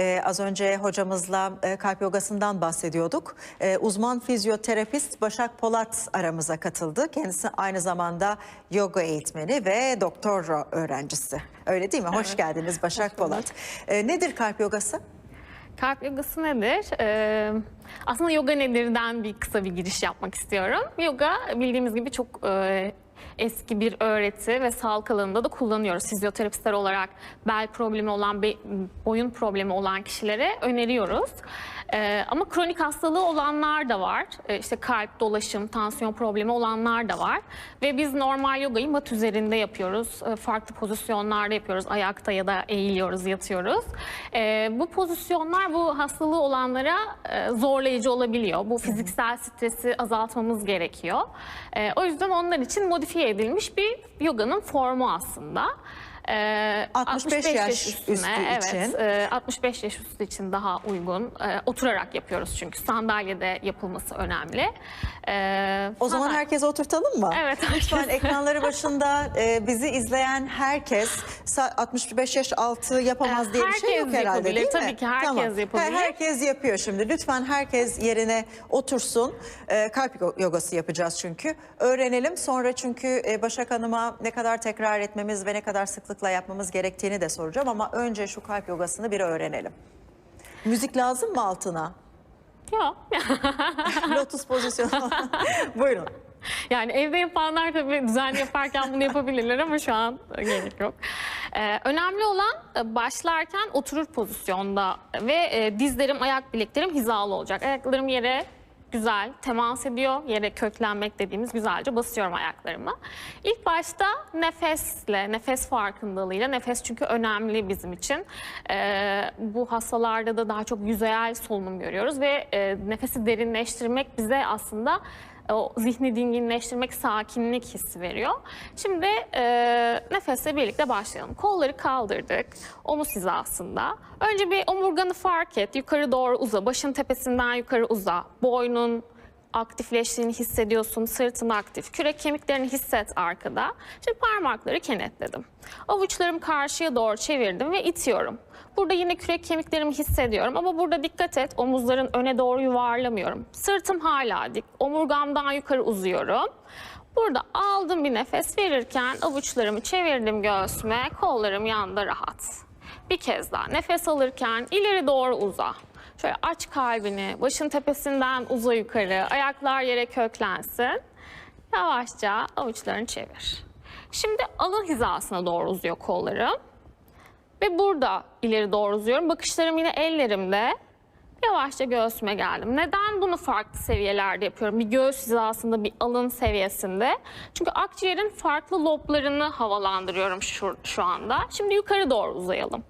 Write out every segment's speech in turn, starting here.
Ee, az önce hocamızla e, kalp yogasından bahsediyorduk. Ee, uzman fizyoterapist Başak Polat aramıza katıldı. Kendisi aynı zamanda yoga eğitmeni ve doktor öğrencisi. Öyle değil mi? Hoş geldiniz Başak Polat. Ee, nedir kalp yogası? Kalp yogası nedir? Ee, aslında yoga nedirden bir kısa bir giriş yapmak istiyorum. Yoga bildiğimiz gibi çok e, eski bir öğreti ve sağlık alanında da kullanıyoruz. Fizyoterapistler olarak bel problemi olan, be- boyun problemi olan kişilere öneriyoruz. Ee, ama kronik hastalığı olanlar da var. Ee, işte kalp, dolaşım, tansiyon problemi olanlar da var. Ve biz normal yogayı mat üzerinde yapıyoruz. Ee, farklı pozisyonlarda yapıyoruz. Ayakta ya da eğiliyoruz, yatıyoruz. Ee, bu pozisyonlar bu hastalığı olanlara e, zorlayıcı olabiliyor. Bu fiziksel stresi azaltmamız gerekiyor. Ee, o yüzden onlar için modifiye edilmiş bir yoganın formu aslında. Ee, 65 yaş üstü evet, için. e, 65 yaş üstü için daha uygun. E, oturarak yapıyoruz çünkü sandalyede yapılması önemli. E, O zaman herkese oturtalım mı? Evet, Lütfen herkes. ekranları başında e, bizi izleyen herkes 65 yaş altı yapamaz diye bir şey yok herhalde yapabilir. değil mi? Tabii ki herkes yapabilir. Her- Herkes yapıyor şimdi. Lütfen herkes yerine otursun. E, kalp yo- yogası yapacağız çünkü. Öğrenelim sonra çünkü e, Başak Hanım'a ne kadar tekrar etmemiz ve ne kadar sıklıkla yapmamız gerektiğini de soracağım. Ama önce şu kalp yogasını bir öğrenelim. Müzik lazım mı altına? Yok. Lotus pozisyonu. Buyurun. Yani evde yapanlar tabii düzenli yaparken bunu yapabilirler ama şu an gerek yok. Ee, önemli olan e, başlarken oturur pozisyonda ve e, dizlerim, ayak bileklerim hizalı olacak. Ayaklarım yere güzel temas ediyor. Yere köklenmek dediğimiz güzelce basıyorum ayaklarımı. İlk başta nefesle, nefes farkındalığıyla, nefes çünkü önemli bizim için. Ee, bu hastalarda da daha çok yüzeyel solunum görüyoruz ve e, nefesi derinleştirmek bize aslında o zihni dinginleştirmek, sakinlik hissi veriyor. Şimdi e, nefesle birlikte başlayalım. Kolları kaldırdık, omuz hizasında. Önce bir omurganı fark et, yukarı doğru uza, başın tepesinden yukarı uza. Boynun aktifleştiğini hissediyorsun, sırtın aktif. Kürek kemiklerini hisset arkada. Şimdi parmakları kenetledim. Avuçlarım karşıya doğru çevirdim ve itiyorum. Burada yine kürek kemiklerimi hissediyorum ama burada dikkat et omuzların öne doğru yuvarlamıyorum. Sırtım hala dik. Omurgamdan yukarı uzuyorum. Burada aldım bir nefes verirken avuçlarımı çevirdim göğsüme, kollarım yanında rahat. Bir kez daha nefes alırken ileri doğru uza. Şöyle aç kalbini, başın tepesinden uza yukarı, ayaklar yere köklensin. Yavaşça avuçlarını çevir. Şimdi alın hizasına doğru uzuyor kollarım. Ve burada ileri doğru uzuyorum. Bakışlarım yine ellerimde. Yavaşça göğsüme geldim. Neden bunu farklı seviyelerde yapıyorum? Bir göğüs hizasında, bir alın seviyesinde. Çünkü akciğerin farklı loblarını havalandırıyorum şu, şu anda. Şimdi yukarı doğru uzayalım.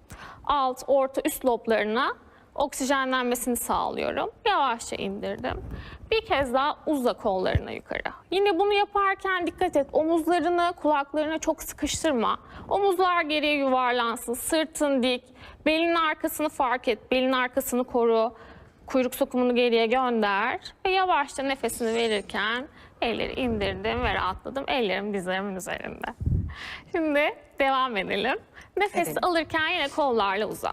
Alt, orta, üst loblarına oksijenlenmesini sağlıyorum. Yavaşça indirdim. Bir kez daha uza kollarına yukarı. Yine bunu yaparken dikkat et. Omuzlarını, kulaklarını çok sıkıştırma. Omuzlar geriye yuvarlansın. Sırtın dik. Belin arkasını fark et. Belin arkasını koru. Kuyruk sokumunu geriye gönder. Ve yavaşça nefesini verirken elleri indirdim ve rahatladım. Ellerim dizlerimin üzerinde. Şimdi devam edelim. Nefes Edelim. alırken yine kollarla uza.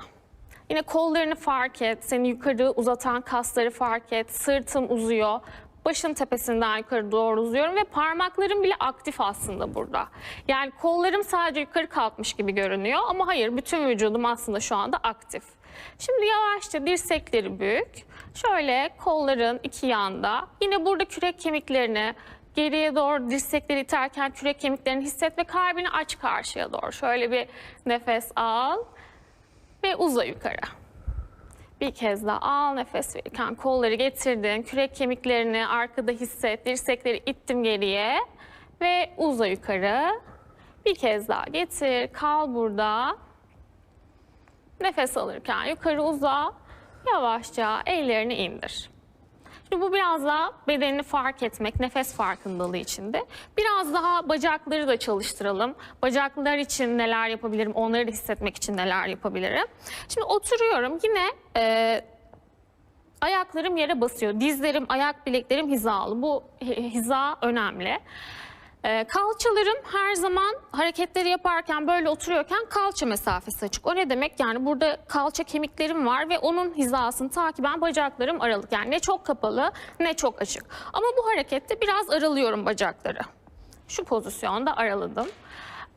Yine kollarını fark et, seni yukarı uzatan kasları fark et, sırtım uzuyor. Başın tepesinden yukarı doğru uzuyorum ve parmaklarım bile aktif aslında burada. Yani kollarım sadece yukarı kalkmış gibi görünüyor ama hayır bütün vücudum aslında şu anda aktif. Şimdi yavaşça dirsekleri bük. Şöyle kolların iki yanda. Yine burada kürek kemiklerini geriye doğru dirsekleri iterken kürek kemiklerini hisset ve kalbini aç karşıya doğru. Şöyle bir nefes al ve uza yukarı. Bir kez daha al nefes verirken kolları getirdin. Kürek kemiklerini arkada hisset. Dirsekleri ittim geriye ve uza yukarı. Bir kez daha getir. Kal burada. Nefes alırken yukarı uza. Yavaşça ellerini indir. Şimdi bu biraz daha bedenini fark etmek, nefes farkındalığı içinde. Biraz daha bacakları da çalıştıralım. Bacaklar için neler yapabilirim, onları da hissetmek için neler yapabilirim. Şimdi oturuyorum yine e, ayaklarım yere basıyor. Dizlerim, ayak bileklerim hizalı. Bu hi- hiza önemli. Ee, kalçalarım her zaman hareketleri yaparken böyle oturuyorken kalça mesafesi açık. O ne demek? Yani burada kalça kemiklerim var ve onun hizasını takiben bacaklarım aralık. Yani ne çok kapalı ne çok açık. Ama bu harekette biraz aralıyorum bacakları. Şu pozisyonda araladım.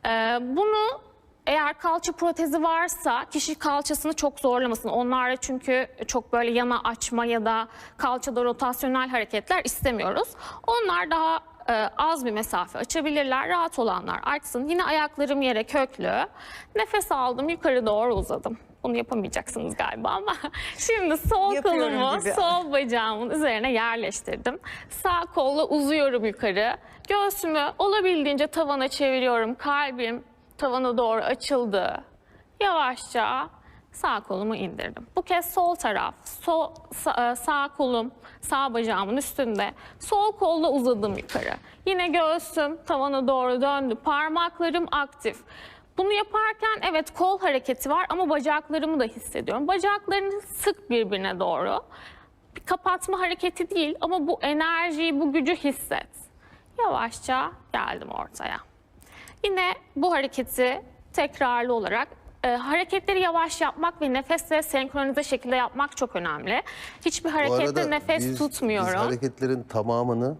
Ee, bunu eğer kalça protezi varsa kişi kalçasını çok zorlamasın. Onlarla çünkü çok böyle yana açma ya da kalçada rotasyonel hareketler istemiyoruz. Onlar daha e, az bir mesafe açabilirler. Rahat olanlar açsın. Yine ayaklarım yere köklü. Nefes aldım yukarı doğru uzadım. Bunu yapamayacaksınız galiba ama şimdi sol Yapıyorum kolumu gibi. sol bacağımın üzerine yerleştirdim. Sağ kolla uzuyorum yukarı. Göğsümü olabildiğince tavana çeviriyorum. Kalbim tavana doğru açıldı. Yavaşça sağ kolumu indirdim. Bu kez sol taraf, sol, sa- e, sağ kolum sağ bacağımın üstünde. Sol kolla uzadım yukarı. Yine göğsüm tavana doğru döndü. Parmaklarım aktif. Bunu yaparken evet kol hareketi var ama bacaklarımı da hissediyorum. Bacaklarını sık birbirine doğru. Bir kapatma hareketi değil ama bu enerjiyi, bu gücü hisset. Yavaşça geldim ortaya. Yine bu hareketi tekrarlı olarak e, hareketleri yavaş yapmak ve nefesle senkronize şekilde yapmak çok önemli. Hiçbir harekette nefes biz- tutmuyorum. Biz hareketlerin tamamını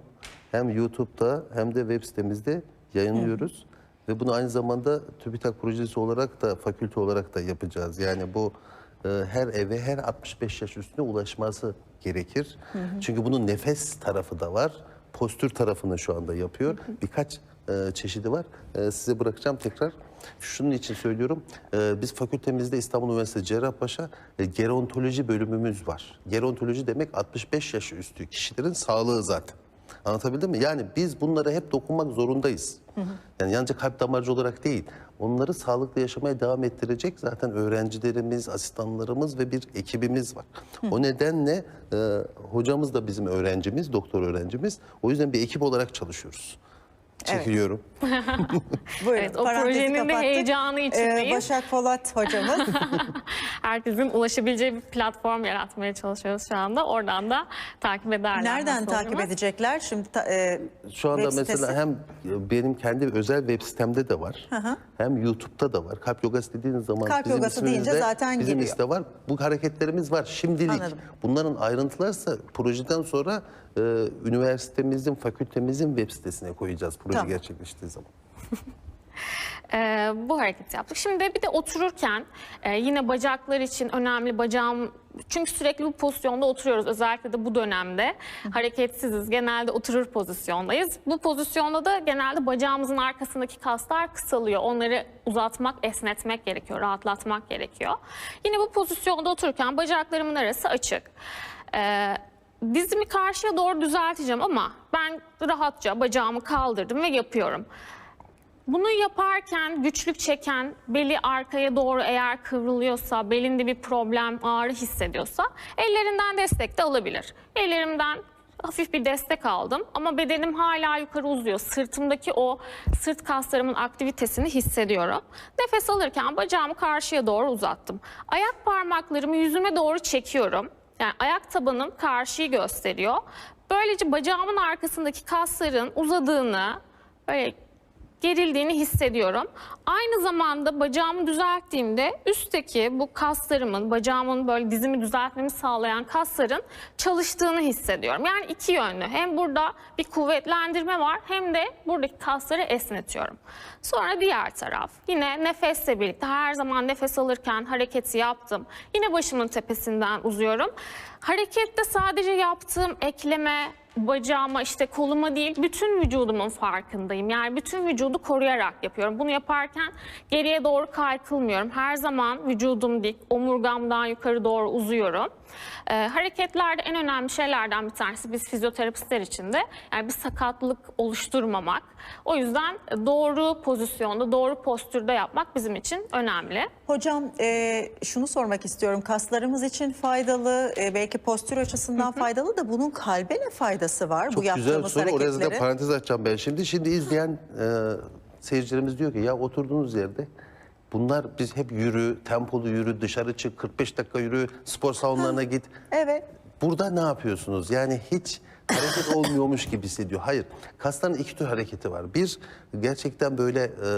hem YouTube'da hem de web sitemizde yayınlıyoruz. Ve bunu aynı zamanda TÜBİTAK projesi olarak da fakülte olarak da yapacağız. Yani bu e, her eve her 65 yaş üstüne ulaşması gerekir. Çünkü bunun nefes tarafı da var. Postür tarafını şu anda yapıyor. Birkaç e, çeşidi var. E, size bırakacağım tekrar. Şunun için söylüyorum. E, biz fakültemizde İstanbul Üniversitesi Cerrahpaşa e, gerontoloji bölümümüz var. Gerontoloji demek 65 yaş üstü kişilerin sağlığı zaten. Anlatabildim mi? Yani biz bunlara hep dokunmak zorundayız. Yani yalnızca kalp damarcı olarak değil. Onları sağlıklı yaşamaya devam ettirecek zaten öğrencilerimiz, asistanlarımız ve bir ekibimiz var. O nedenle e, hocamız da bizim öğrencimiz, doktor öğrencimiz. O yüzden bir ekip olarak çalışıyoruz. Çekiliyorum. Buyurun, Evet, o parantezi projenin de kapattık. heyecanı Ee, içindeyiz. Başak Polat hocamız. Herkesin ulaşabileceği bir platform yaratmaya çalışıyoruz şu anda. Oradan da takip ederler. Nereden takip olduğunu. edecekler? Şimdi ta- e, Şu anda web mesela sitesi. hem benim kendi özel web sitemde de var. Hem YouTube'da da var. Kalp yogası dediğiniz zaman Kalp bizim yogası deyince ismimizde zaten bizim geliyor. liste var. Bu hareketlerimiz var şimdilik. Anladım. Bunların ayrıntılarsa projeden sonra e, üniversitemizin, fakültemizin web sitesine koyacağız proje Tamam. gerçekleştiği zaman. Ee, bu hareketi yaptık. Şimdi bir de otururken e, yine bacaklar için önemli bacağım çünkü sürekli bu pozisyonda oturuyoruz özellikle de bu dönemde hareketsiziz genelde oturur pozisyondayız. Bu pozisyonda da genelde bacağımızın arkasındaki kaslar kısalıyor. Onları uzatmak, esnetmek gerekiyor, rahatlatmak gerekiyor. Yine bu pozisyonda otururken bacaklarımın arası açık. Ee, dizimi karşıya doğru düzelteceğim ama ben rahatça bacağımı kaldırdım ve yapıyorum. Bunu yaparken güçlük çeken, beli arkaya doğru eğer kıvrılıyorsa, belinde bir problem, ağrı hissediyorsa ellerinden destek de alabilir. Ellerimden hafif bir destek aldım ama bedenim hala yukarı uzuyor. Sırtımdaki o sırt kaslarımın aktivitesini hissediyorum. Nefes alırken bacağımı karşıya doğru uzattım. Ayak parmaklarımı yüzüme doğru çekiyorum. Yani ayak tabanım karşıyı gösteriyor. Böylece bacağımın arkasındaki kasların uzadığını, böyle gerildiğini hissediyorum. Aynı zamanda bacağımı düzelttiğimde üstteki bu kaslarımın, bacağımın böyle dizimi düzeltmemi sağlayan kasların çalıştığını hissediyorum. Yani iki yönlü. Hem burada bir kuvvetlendirme var hem de buradaki kasları esnetiyorum. Sonra diğer taraf. Yine nefesle birlikte her zaman nefes alırken hareketi yaptım. Yine başımın tepesinden uzuyorum. Harekette sadece yaptığım ekleme, bacağıma işte koluma değil bütün vücudumun farkındayım. Yani bütün vücudu koruyarak yapıyorum. Bunu yaparken geriye doğru kaykılmıyorum. Her zaman vücudum dik, omurgamdan yukarı doğru uzuyorum. Ee, hareketlerde en önemli şeylerden bir tanesi biz fizyoterapistler için de yani bir sakatlık oluşturmamak. O yüzden doğru pozisyonda, doğru postürde yapmak bizim için önemli. Hocam e, şunu sormak istiyorum. Kaslarımız için faydalı, e, belki postür açısından faydalı da bunun kalbe ne faydası var bu Çok güzel yaptığımız soru. Oraya zaten hareketlerin? parantez açacağım ben şimdi. Şimdi izleyen e, seyircilerimiz diyor ki ya oturduğunuz yerde bunlar biz hep yürü, tempolu yürü, dışarı çık, 45 dakika yürü, spor salonlarına git. Evet. Burada ne yapıyorsunuz? Yani hiç hareket olmuyormuş gibi hissediyor. Hayır. Kasların iki tür hareketi var. Bir gerçekten böyle e,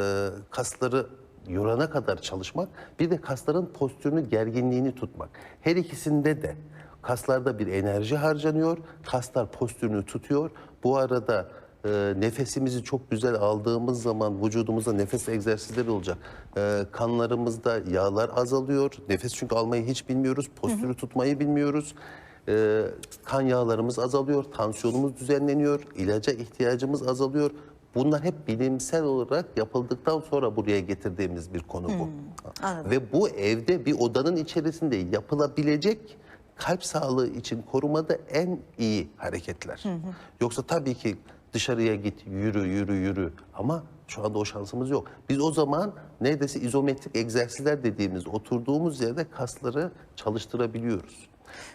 kasları yorana kadar çalışmak. Bir de kasların postürünü, gerginliğini tutmak. Her ikisinde de kaslarda bir enerji harcanıyor. Kaslar postürünü tutuyor. Bu arada e, nefesimizi çok güzel aldığımız zaman vücudumuzda nefes egzersizleri olacak. E, kanlarımızda yağlar azalıyor. Nefes çünkü almayı hiç bilmiyoruz. Postürü tutmayı bilmiyoruz. E, kan yağlarımız azalıyor. Tansiyonumuz düzenleniyor. ilaca ihtiyacımız azalıyor. Bunlar hep bilimsel olarak yapıldıktan sonra buraya getirdiğimiz bir konu bu. anladım. Ve bu evde bir odanın içerisinde yapılabilecek kalp sağlığı için korumada en iyi hareketler. Yoksa tabii ki dışarıya git, yürü, yürü, yürü. Ama şu anda o şansımız yok. Biz o zaman neredeyse izometrik egzersizler dediğimiz oturduğumuz yerde kasları çalıştırabiliyoruz.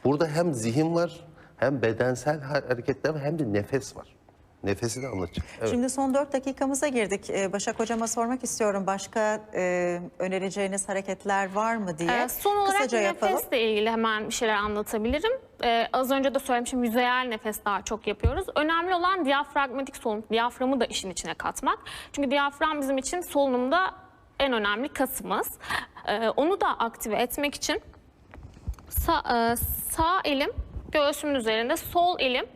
Burada hem zihin var, hem bedensel hareketler var, hem de nefes var. Nefesini anlatacağım. Evet. Şimdi son 4 dakikamıza girdik. Ee, Başak Hocama sormak istiyorum. Başka e, önereceğiniz hareketler var mı diye. Ee, son olarak Kısaca yapalım. nefesle ilgili hemen bir şeyler anlatabilirim. Ee, az önce de söylemişim yüzeyel nefes daha çok yapıyoruz. Önemli olan diyafragmatik solunum, diyaframı da işin içine katmak. Çünkü diyafram bizim için solunumda en önemli kasımız. Ee, onu da aktive etmek için sağ, e, sağ elim göğsümün üzerinde, sol elim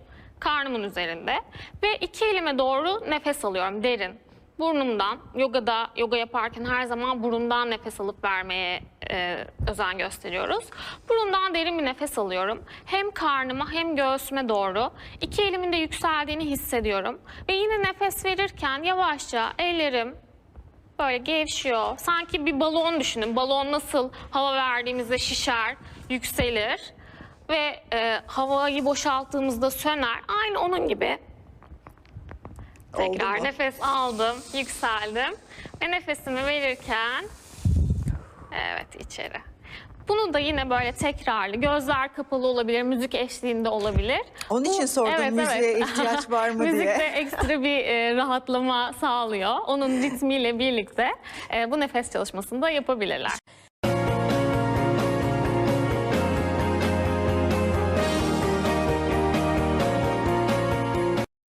karnımın üzerinde ve iki elime doğru nefes alıyorum derin. Burnumdan, yogada, yoga yaparken her zaman burundan nefes alıp vermeye e, özen gösteriyoruz. Burundan derin bir nefes alıyorum. Hem karnıma hem göğsüme doğru. İki elimin de yükseldiğini hissediyorum. Ve yine nefes verirken yavaşça ellerim böyle gevşiyor. Sanki bir balon düşünün. Balon nasıl hava verdiğimizde şişer, yükselir ve e, havayı boşalttığımızda söner. Aynı onun gibi. Tekrar nefes aldım, yükseldim ve nefesimi verirken evet içeri. Bunu da yine böyle tekrarlı, gözler kapalı olabilir, müzik eşliğinde olabilir. Onun için sordum, müziğe ihtiyaç var mı diye. Müzik de ekstra bir e, rahatlama sağlıyor. Onun ritmiyle birlikte e, bu nefes çalışmasını da yapabilirler.